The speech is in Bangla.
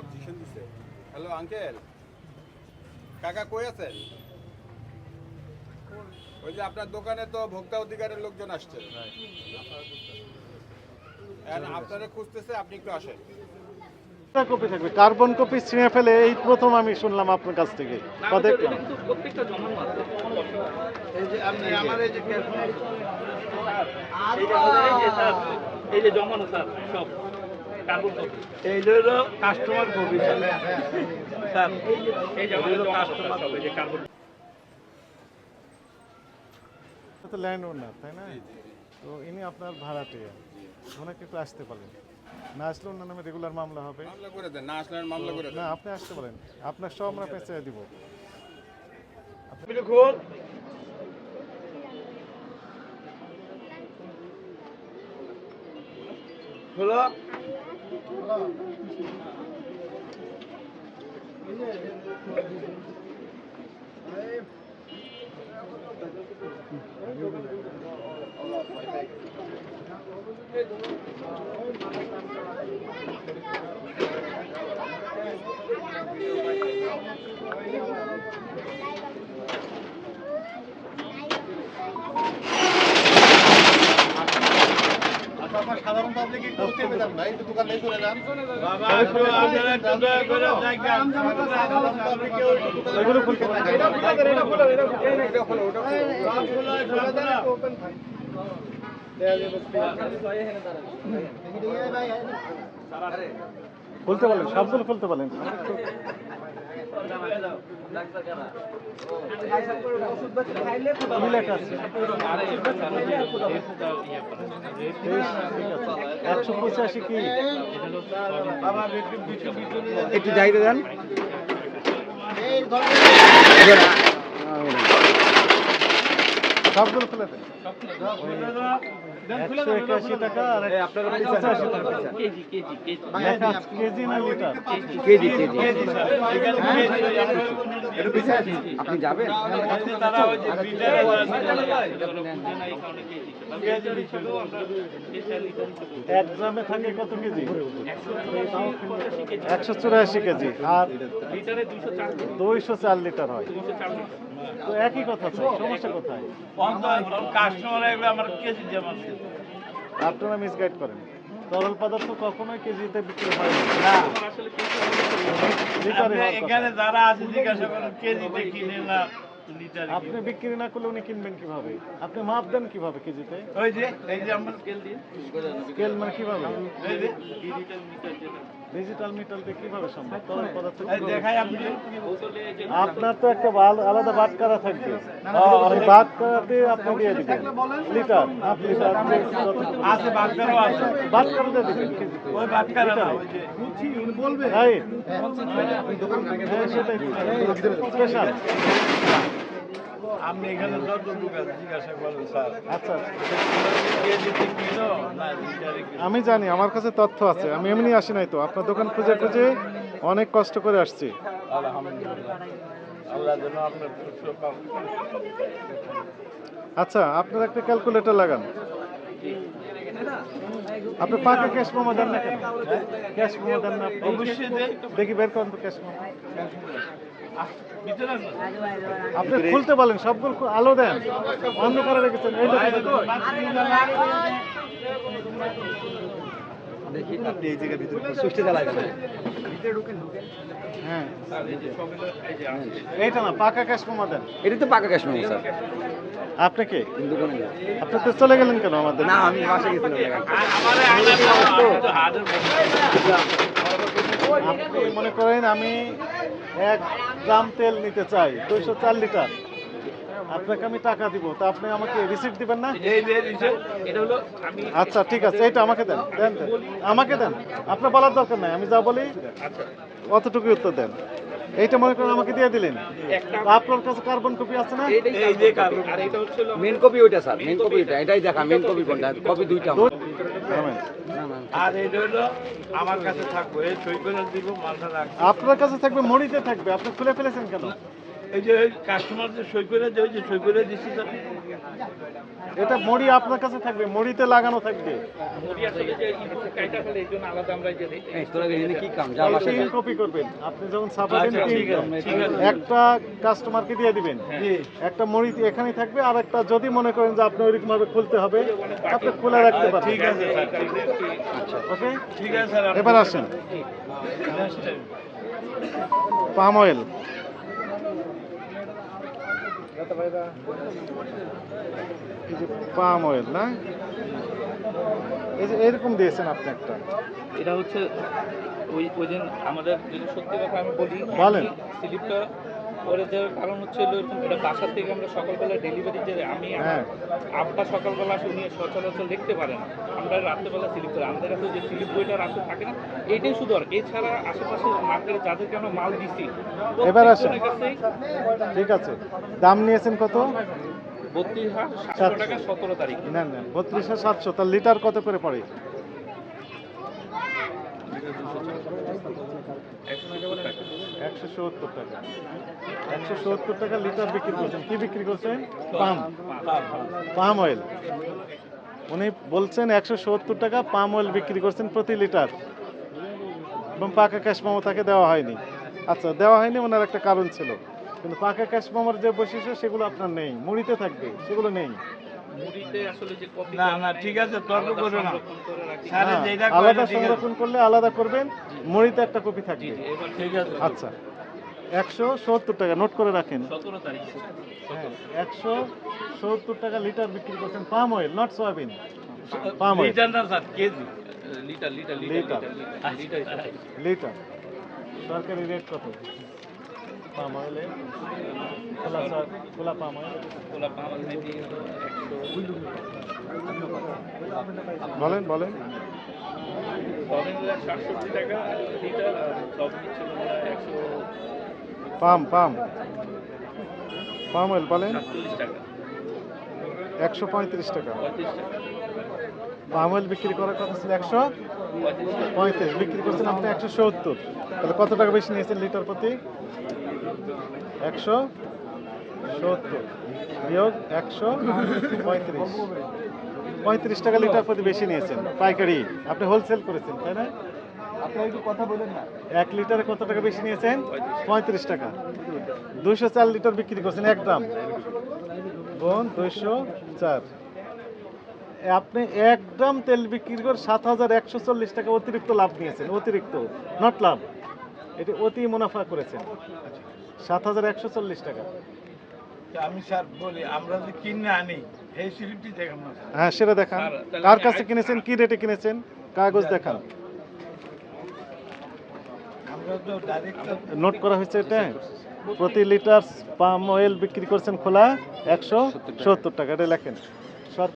অবজেকশন দিছে। হ্যালো আঙ্কেল কাকা কই আছেন? ওই যে আপনার দোকানে তো ভোক্তা অধিকারের লোকজন আসছে। আপনারা খুঁজতেছে আপনি একটু আসেন। কপি থাকবে কার্বন কপি ছিঁড়ে ফেলে এই প্রথম আমি শুনলাম আপনার কাছ থেকে। দেখলাম কিন্তু প্রত্যেকটা জমানো আছে। এই যে আপনি আমার এই যে এই যে এই যে স্যার এই যে জমানো স্যার সব। এই হলো কাস্টমার স্যার এই আমাদের কাস্টমার সব যে কার্বন তো ল্যান্ড ওনার তাই না? তো ইনি আপনার ওনাকে একটু আসতে পারেন। না আসলে ওনার নামে রেগুলার মামলা হবে। মামলা করে দেন না আসলে মামলা করে না আপনি আসতে পারেন। আপনার সব আমরা পেঁচে দিব। হলো সাধারণ পাবলিক Thank চেপে যান ভাই একটু দোকান নেই চলে যান বাবা একটু আপনারা একটু দয়া করে দেখেন সাধারণ পাবলিক কেউ একটু দোকানে এগুলো খুলতে পারেন সবগুলো খুলতে পারেন একশো পঁচাশি কি একটু যাইতে দেন। সবগুলো খুলে দেন। একশো একাশি টাকা আর আপনার পঁচাশি টাকা। KG KG KG KG KG. KG আপনি যাবেন? এক গ্রামে থাকে কত কেজি? একশো চুরাশি কেজি। আর দুইশো চার লিটার হয়। তো একই কথা সমস্যা কোথায়? কাস্টমার এগুলো আমার কেজি যেমন আপনারা মিসগাইড করেন। তরল পদার্থ কখনোই কেজিতে বিক্রি হয় না। এখানে যারা আছে জিজ্ঞাসা করেন কেজিতে কিনে না? লিটার আপনি বিক্রি না করলে উনি কিনবেন কীভাবে? আপনি মাপ দেন কীভাবে কেজিতে? ওই যে এই যে আমার স্কেল দিন স্কেল মানে কীভাবে? এই যে ডিজিটাল মিটার যেটা। ডিজিটাল মিটার দিয়ে কীভাবে সম্ভব? তরল পদার্থ দেখাই আপনি। আপনার তো একটা আল- আলাদা বাদ করা থাকবে। ওই বাদ করাতে আপনি দিয়ে দিবেন। লিটার লিটার আছে আছে দিয়ে দিবেন ওই ওই যে হ্যাঁ স্পেশাল। আপনি এখানে যত জিজ্ঞাসা করেন স্যার। আচ্ছা কিনো আমি জানি আমার কাছে তথ্য আছে আমি এমনি আসি নাই তো। আপনার দোকান খুঁজে খুঁজে অনেক কষ্ট করে আসছি। আচ্ছা আপনার একটা ক্যালকুলেটর লাগান। আপনি পাকা ক্যাশ মোমো দেন না কেন? ক্যাশ মোমো দেন না অবশ্যই দেন। দেখি বের করুন তো ক্যাশ মোমো। আপনি খুলতে বলেন সবগুলো আলো দেন। অন্ধকারে রেখেছেন এই দেখুন। আপনি এই জায়গায় ভিতরে সুইচটা জ্বালাবেন হ্যাঁ। এটা না পাকা দেন এটা তো পাকা স্যার। আপনি কে? আপনি তো চলে গেলেন কেন আমাদের? না আমি বাসা গেছিলাম আমারে আগে তো হাজার আপনি মনে করেন আমি এক গ্রাম তেল নিতে চাই দুইশো চার লিটার। আপনাকে আমি টাকা দিব তা আপনি আমাকে রিসিপ্ট দিবেন না? এই যে এটা হলো আমি আচ্ছা ঠিক আছে এইটা আমাকে দেন দেন দেন। আমাকে দেন আপনার বলার দরকার নাই আমি যা বলি অতটুকু উত্তর দেন। এইটা মনে করেন আমাকে দিয়ে দিলেন। আপনার কাছে কার্বন কপি আছে না? এই যে কার্বন আর এটা হচ্ছে মেন কপি ওইটা স্যার মেন কপি ওইটা এটাই দেখা মেন কপি কোনটা কপি দুইটা আমার। না না আর এটা হলো আমার কাছে থাকব দিব মালটা রাখব। আপনার কাছে থাকবে মরিতে থাকবে আপনি খুলে ফেলেছেন কেন? এই যে কাস্টমার যে সই করে যে ওই যে সই করে দিচ্ছি এটা মুড়ি আপনার কাছে থাকবে মুড়িতে লাগানো থাকবে। এখানে তিন কপি করবেন। আপনি যখন ছাপাবেন একটা কাস্টমারকে দিয়ে দিবেন। একটা মুড়ি এখানেই থাকবে আর একটা যদি মনে করেন যে আপনি ওইরকম ভাবে খুলতে হবে আপনি খুলে রাখতে পারেন ঠিক আছে ওকে? ঠিক আছে এবার আসেন। পাম অয়েল পাম অয়েল না এই যে এরকম দিয়েছেন আপনি একটা এটা হচ্ছে ওই ওই দিন আমাদের যদি সত্যি কথা আমি বলি বলেন। স্লিপটা করে দেওয়ার কারণ হচ্ছে এরকম এটা বাসার থেকে আমরা সকালবেলা ডেলিভারি যে আমি হ্যাঁ। আব্বা সকালবেলা আসলে নিয়ে সচরাচর দেখতে পারে না। আমরা রাত্রেবেলা স্লিপ করি। আমাদের কাছে যে স্লিপ বইটা রাতে থাকে না এটাই শুধু আর। এছাড়া আশেপাশে মার্কেটে যাদেরকে আমরা মাল দিছি এবার আসেন। ঠিক আছে। দাম নিয়েছেন কত? বত্রিশ হাজার টাকা সতেরো তারিখ। না না বত্রিশশো সাতশো। তার লিটার কত করে পড়ে? একশো সত্তর টাকা। একশো সত্তর টাকা লিটার বিক্রি করছেন। কি বিক্রি করছেন? পাম। Palm oil. উনি বলছেন একশো সত্তর টাকা পাম অয়েল বিক্রি করছেন প্রতি লিটার। এবং পাকা ক্যাশ মোমো তাকে দেওয়া হয়নি। আচ্ছা দেওয়া হয়নি ওনার একটা কারণ ছিল। কিন্তু পাকা ক্যাশ মোমোর যে বৈশিষ্ট্য, সেগুলো আপনার নেই। মুড়িতে থাকবে, সেগুলো নেই। মুড়িতে আসলে যে কপি না, না, ঠিক আছে, তর্ক আলাদা করো না। হ্যাঁ, আলাদা। সংরক্ষণ করলে আলাদা করবেন মুড়িতে একটা কপি থাকবে। ঠিক আছে। আচ্ছা। একশো সত্তর টাকা নোট করে রাখেন। হ্যাঁ একশো সত্তর টাকা লিটার বিক্রি করছেন palm oil not soybean. Palm oil. KG. Litre litre সরকারি রেট কত? পাম অয়েলে? খোলা খোলা পাম অয়েল। গোলা পাম একশো বলেন বলেন। পাম পাম। পাম অয়েল বলেন। একশো পঁয়ত্রিশ টাকা। পাম অয়েল বিক্রি করার কথা ছিল একশো পঁয়ত্রিশ। পঁয়ত্রিশ বিক্রি করছেন আপনি একশো সত্তর। তাহলে কত টাকা বেশি নিয়েছেন লিটার প্রতি? একশো সত্তর। বিয়োগ একশো পঁয়ত্রিশ। পঁয়ত্রিশ টাকা লিটার প্রতি বেশি নিয়েছেন। পাইকারি আপনি হোলসেল করেছেন তাই না? এক লিটারে কত টাকা বেশি নিয়েছেন? পঁয়ত্রিশ টাকা। দুইশো চার লিটার বিক্রি করছেন এক গ্রাম বোন দুইশো চার। আপনি এক গ্রাম তেল বিক্রি করে সাত হাজার একশো চল্লিশ টাকা অতিরিক্ত লাভ নিয়েছেন অতিরিক্ত নট লাভ। এটি অতি মুনাফা করেছেন। সাত হাজার একশো চল্লিশ টাকা। আমি স্যার বলি আমরা যে কিনে আনি এই স্লিপটি দেখাম না হ্যাঁ সেটা দেখান। কার কাছে কিনেছেন কি রেটে কিনেছেন? কাগজ দেখান। নোট করা হয়েছে এটা? প্রতি লিটার পাম অয়েল বিক্রি করছেন খোলা একশো সত্তর টাকা। এটা লেখেন।